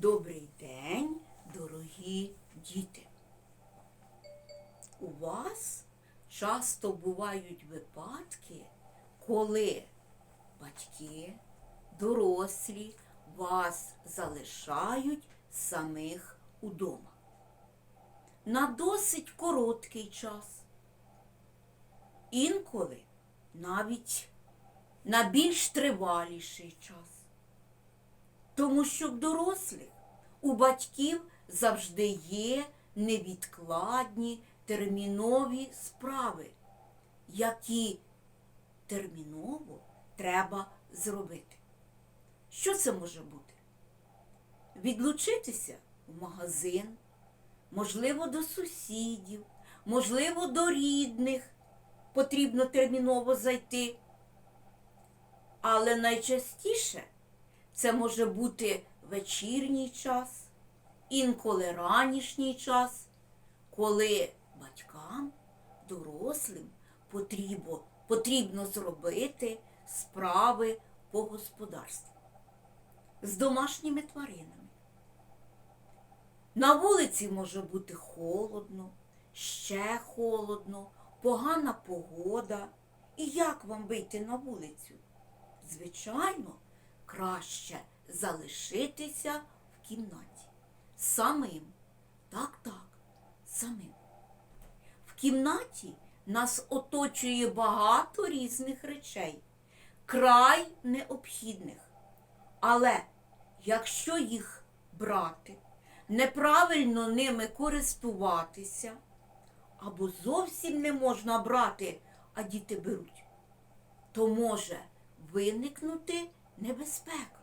Добрий день, дорогі діти. У вас часто бувають випадки, коли батьки, дорослі вас залишають самих удома. На досить короткий час. Інколи навіть на більш триваліший час. Тому що в дорослих у батьків завжди є невідкладні термінові справи, які терміново треба зробити. Що це може бути? Відлучитися в магазин, можливо, до сусідів, можливо, до рідних потрібно терміново зайти. Але найчастіше це може бути вечірній час, інколи ранішній час, коли батькам, дорослим потрібно, потрібно зробити справи по господарству з домашніми тваринами. На вулиці може бути холодно, ще холодно, погана погода. І як вам вийти на вулицю? Звичайно, краще залишитися в кімнаті. Самим. Так, так, самим. В кімнаті нас оточує багато різних речей, край необхідних. Але якщо їх брати, неправильно ними користуватися, або зовсім не можна брати, а діти беруть, то може виникнути небезпека.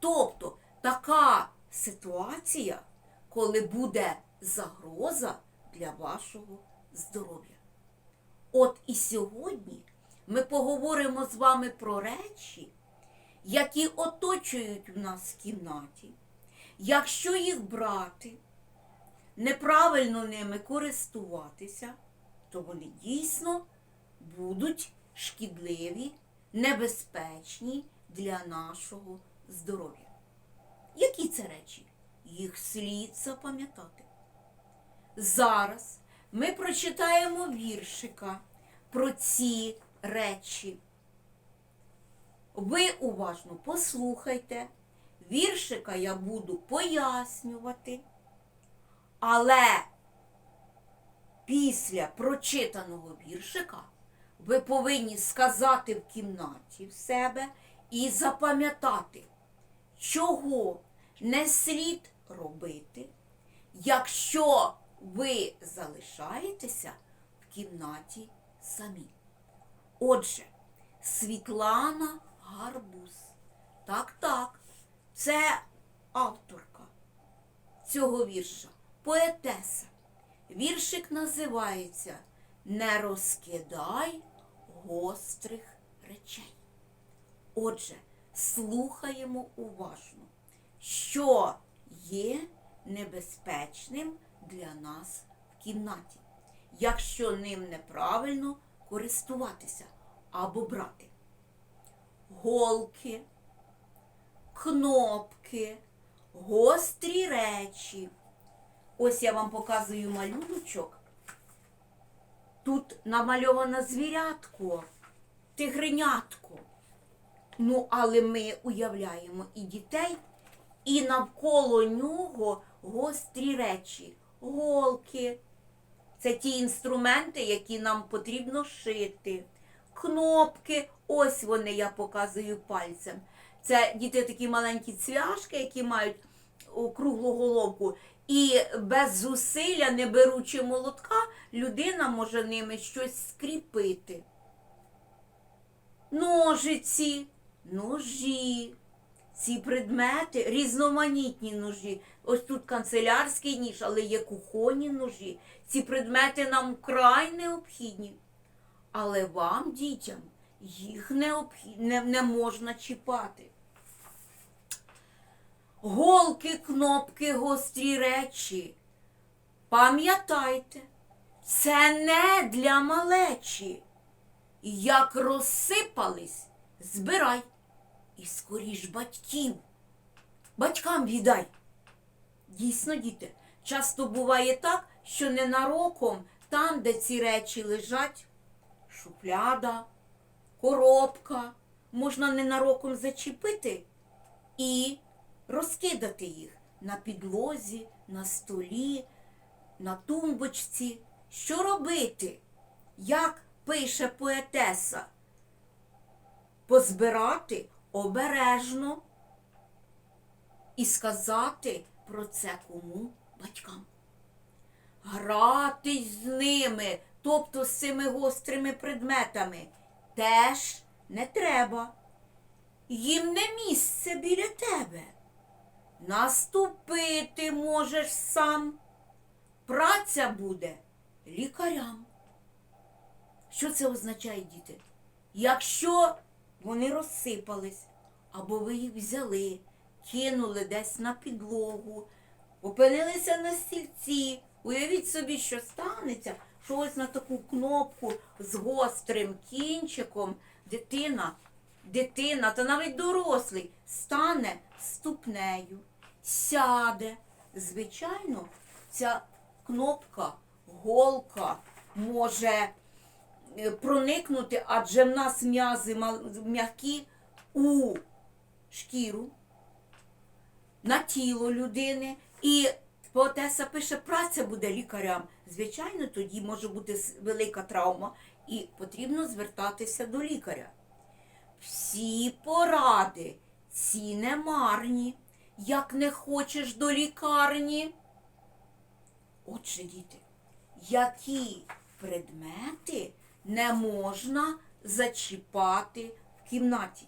Тобто така ситуація, коли буде загроза для вашого здоров'я. От і сьогодні ми поговоримо з вами про речі, які оточують в нас в кімнаті. Якщо їх брати, неправильно ними користуватися, то вони дійсно будуть шкідливі, небезпечні для нашого здоров'я. Які це речі? Їх слід запам'ятати. Зараз ми прочитаємо віршика про ці речі. Ви уважно послухайте, віршика я буду пояснювати, але після прочитаного віршика ви повинні сказати в кімнаті в себе і запам'ятати, чого не слід робити, якщо ви залишаєтеся в кімнаті самі. Отже, Світлана Гарбуз. Так, так, це авторка цього вірша, поетеса. Віршик називається Не розкидай гострих речей. Отже, слухаємо уважно, що є небезпечним для нас в кімнаті, якщо ним неправильно користуватися або брати. Голки, кнопки, гострі речі. Ось я вам показую малюночок. Тут намальовано звірятко, тигренятко. Ну, але ми уявляємо і дітей, і навколо нього гострі речі, голки. Це ті інструменти, які нам потрібно шити. Кнопки, ось вони я показую пальцем. Це діти такі маленькі цвяшки, які мають круглу головку. І без зусилля, не беручи молотка, людина може ними щось скріпити. Ножиці, ножі, ці предмети, різноманітні ножі. Ось тут канцелярський ніж, але є кухонні ножі. Ці предмети нам вкрай необхідні. Але вам, дітям, їх не, не можна чіпати. Голки, кнопки, гострі речі. Пам'ятайте, це не для малечі. Як розсипались, збирай і скоріш батьків. Батькам віддай. Дійсно, діти, часто буває так, що ненароком там, де ці речі лежать, шупляда, коробка, можна ненароком зачепити і розкидати їх на підлозі, на столі, на тумбочці. Що робити? Як пише поетеса? Позбирати обережно і сказати про це кому батькам. Гратись з ними, тобто з цими гострими предметами, теж не треба. Їм не місце біля тебе. Наступити можеш сам. Праця буде лікарям. Що це означає, діти? Якщо вони розсипались, або ви їх взяли, кинули десь на підлогу, опинилися на стільці, уявіть собі, що станеться, що ось на таку кнопку з гострим кінчиком дитина, дитина та навіть дорослий стане ступнею, сяде. Звичайно, ця кнопка, голка може проникнути, адже в нас м'язи м'які у шкіру, на тіло людини. І поетеса пише, праця буде лікарям. Звичайно, тоді може бути велика травма, і потрібно звертатися до лікаря. Всі поради ці не марні, як не хочеш до лікарні. Отже, діти, які предмети не можна зачіпати в кімнаті?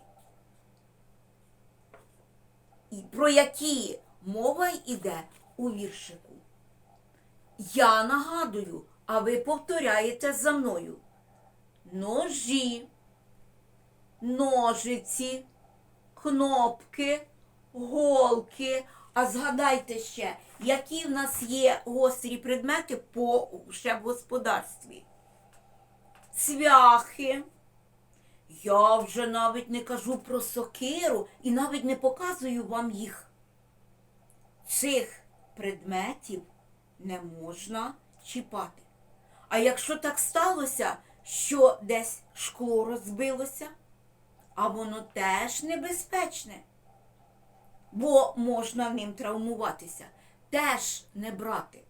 І про які мова йде у віршику? Я нагадую, а ви повторяєте за мною. Ножі, ножиці, кнопки, голки. А згадайте ще, які в нас є гострі предмети по ще в господарстві. Цвяхи. Я вже навіть не кажу про сокиру і навіть не показую вам їх. Цих предметів не можна чіпати. А якщо так сталося, що десь шкло розбилося, а воно теж небезпечне, бо можна ним травмуватися, теж не брати.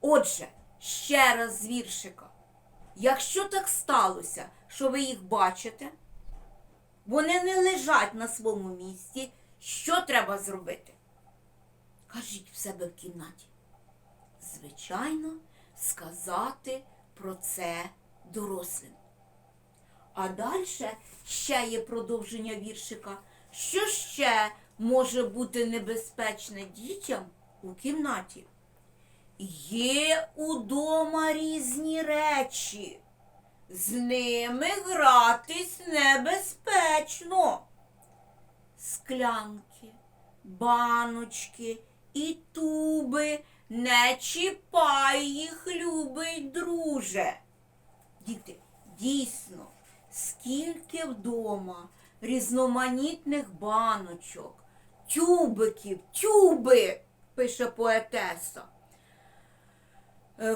Отже, ще раз з віршика. Якщо так сталося, що ви їх бачите, вони не лежать на своєму місці, що треба зробити? Кажіть в себе в кімнаті. Звичайно, сказати про це дорослим. А далі ще є продовження віршика. Що ще може бути небезпечне дітям у кімнаті? Є удома різні речі. З ними гратись небезпечно. Склянки, баночки і туби. Не чіпай їх, любий друже. Діти, дійсно, скільки вдома різноманітних баночок, тюбиків, тюби, пише поетеса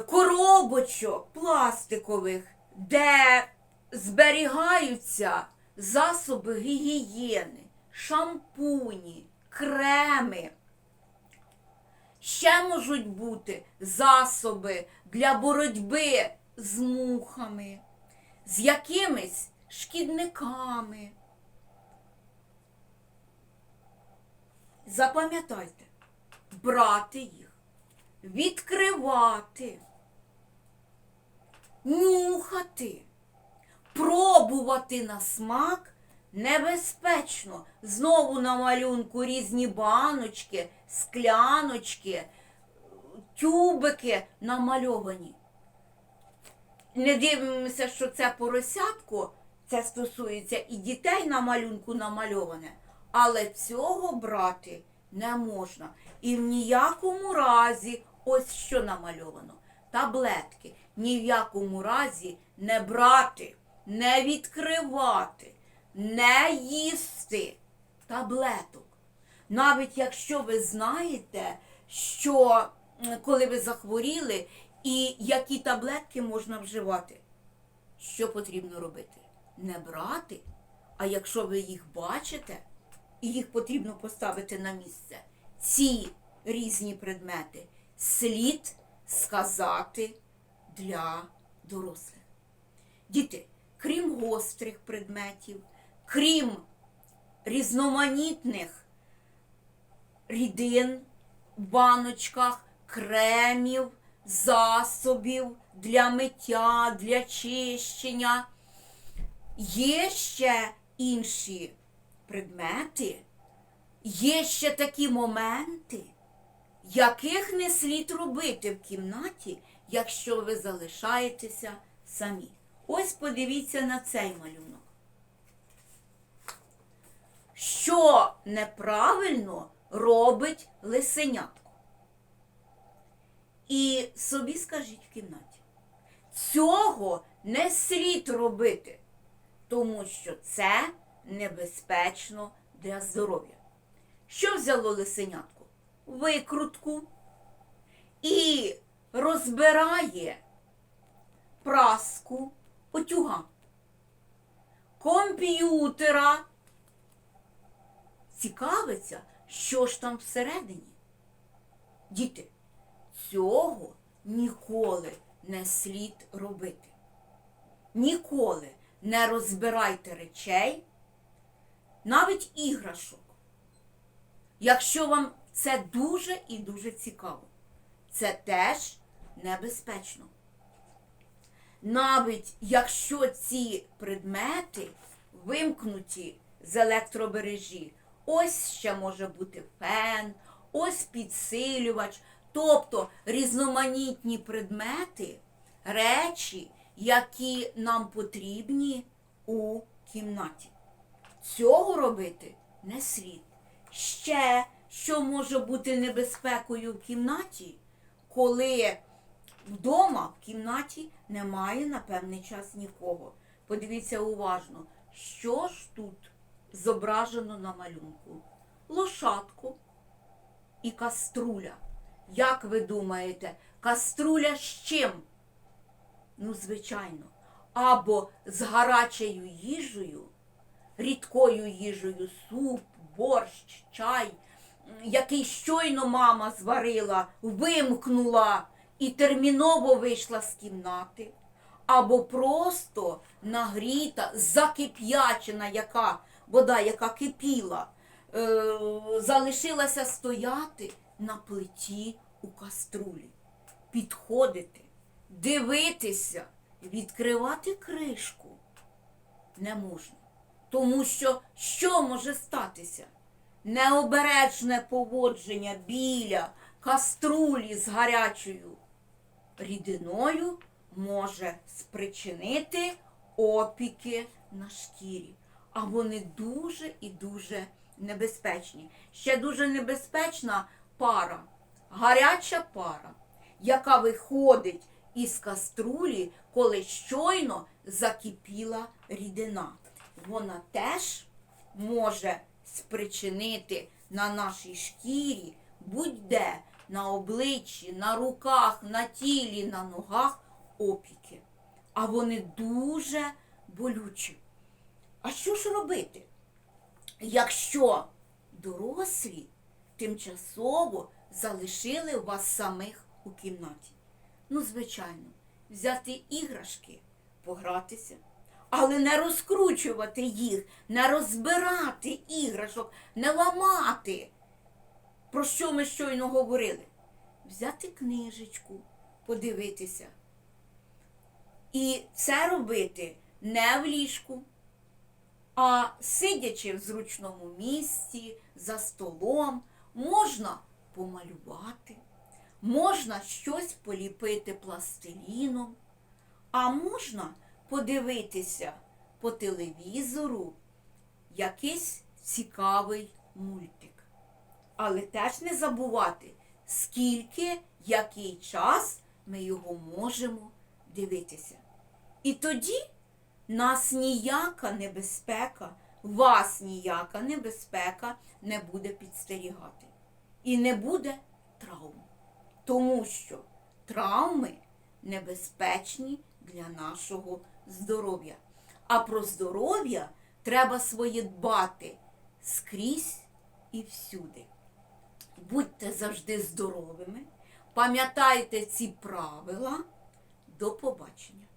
коробочок пластикових, де зберігаються засоби гігієни, шампуні, креми. Ще можуть бути засоби для боротьби з мухами, з якимись шкідниками. Запам'ятайте, брати їх відкривати, нюхати, пробувати на смак небезпечно. Знову на малюнку різні баночки, скляночки, тюбики намальовані. Не дивимося, що це поросятко, це стосується і дітей на малюнку намальоване, але цього брати не можна. І в ніякому разі, ось що намальовано, таблетки, ні в якому разі не брати, не відкривати, не їсти таблеток. Навіть якщо ви знаєте, що коли ви захворіли, і які таблетки можна вживати, що потрібно робити? Не брати, а якщо ви їх бачите, і їх потрібно поставити на місце, ці різні предмети слід сказати для дорослих. Діти, крім гострих предметів, крім різноманітних рідин в баночках, кремів, засобів для миття, для чищення, є ще інші предмети, є ще такі моменти, яких не слід робити в кімнаті, якщо ви залишаєтеся самі. Ось подивіться на цей малюнок. Що неправильно робить лисенятко? І собі скажіть в кімнаті. Цього не слід робити, тому що це небезпечно для здоров'я. Що взяло лисенятко? Викрутку і розбирає праску утюга, комп'ютера. Цікавиться, що ж там всередині. Діти, цього ніколи не слід робити. Ніколи не розбирайте речей, навіть іграшок. Якщо вам це дуже і дуже цікаво, це теж небезпечно. Навіть якщо ці предмети вимкнуті з електробережі, ось ще може бути фен, ось підсилювач, тобто різноманітні предмети, речі, які нам потрібні у кімнаті. Цього робити не слід. Ще що може бути небезпекою в кімнаті, коли вдома в кімнаті немає на певний час нікого. Подивіться уважно, що ж тут зображено на малюнку? Лошадку і каструля. Як ви думаєте, каструля з чим? Ну, звичайно, або з гарячою їжею, рідкою їжею, суп, борщ, чай, який щойно мама зварила, вимкнула і терміново вийшла з кімнати, або просто нагріта, закип'ячена, яка вода, яка кипіла, е, залишилася стояти на плиті у каструлі, підходити, дивитися, відкривати кришку не можна. Тому що що може статися? Необережне поводження біля каструлі з гарячою рідиною може спричинити опіки на шкірі. А вони дуже і дуже небезпечні. Ще дуже небезпечна пара, гаряча пара, яка виходить із каструлі, коли щойно закипіла рідина. Вона теж може спричинити на нашій шкірі будь-де, на обличчі, на руках, на тілі, на ногах опіки. А вони дуже болючі. А що ж робити, якщо дорослі тимчасово залишили вас самих у кімнаті? Ну, звичайно, взяти іграшки, погратися, але не розкручувати їх, не розбирати іграшок, не ламати. Про що ми щойно говорили? Взяти книжечку, подивитися. І це робити не в ліжку, а сидячи в зручному місці, за столом, можна помалювати, можна щось поліпити пластиліном, а можна подивитися по телевізору якийсь цікавий мультик. Але теж не забувати, скільки, який час ми його можемо дивитися. І тоді нас ніяка небезпека вас ніяка небезпека не буде підстерігати. І не буде травм. Тому що травми небезпечні для нашого здоров'я. А про здоров'я треба своє дбати скрізь і всюди. Будьте завжди здоровими, пам'ятайте ці правила. До побачення!